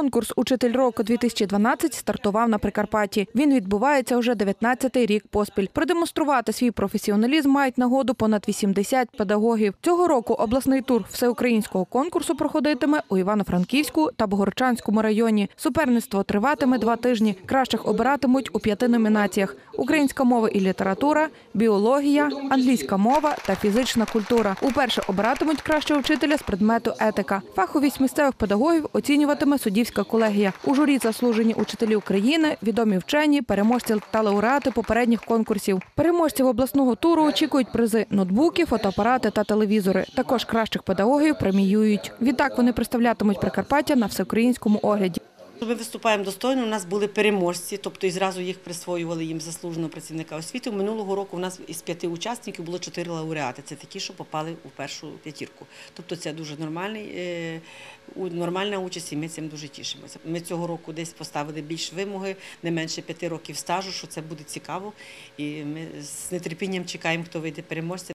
Конкурс Учитель року 2012 стартував на Прикарпатті. Він відбувається уже 19-й рік поспіль. Продемонструвати свій професіоналізм мають нагоду понад 80 педагогів. Цього року обласний тур всеукраїнського конкурсу проходитиме у Івано-Франківську та Богородчанському районі. Суперництво триватиме два тижні. Кращих обиратимуть у п'яти номінаціях: українська мова і література, біологія, англійська мова та фізична культура. Уперше обиратимуть кращого вчителя з предмету етика. Фаховість місцевих педагогів оцінюватиме суддівська колегія. У журі заслужені учителі України, відомі вчені, переможці та лауреати попередніх конкурсів. Переможців обласного туру очікують призи ноутбуки, фотоапарати та телевізори. Також кращих педагогів преміюють. Відтак вони представлятимуть Прикарпаття на всеукраїнському огляді. Ми виступаємо достойно. У нас були переможці, тобто і зразу їх присвоювали їм заслуженого працівника освіти. Минулого року у нас із п'яти учасників було чотири лауреати. Це такі, що попали у першу п'ятірку. Тобто це дуже е, нормальна участь, і ми цим дуже тішимося. Ми цього року десь поставили більш вимоги, не менше п'яти років стажу, що це буде цікаво. І ми з нетерпінням чекаємо, хто вийде переможцем.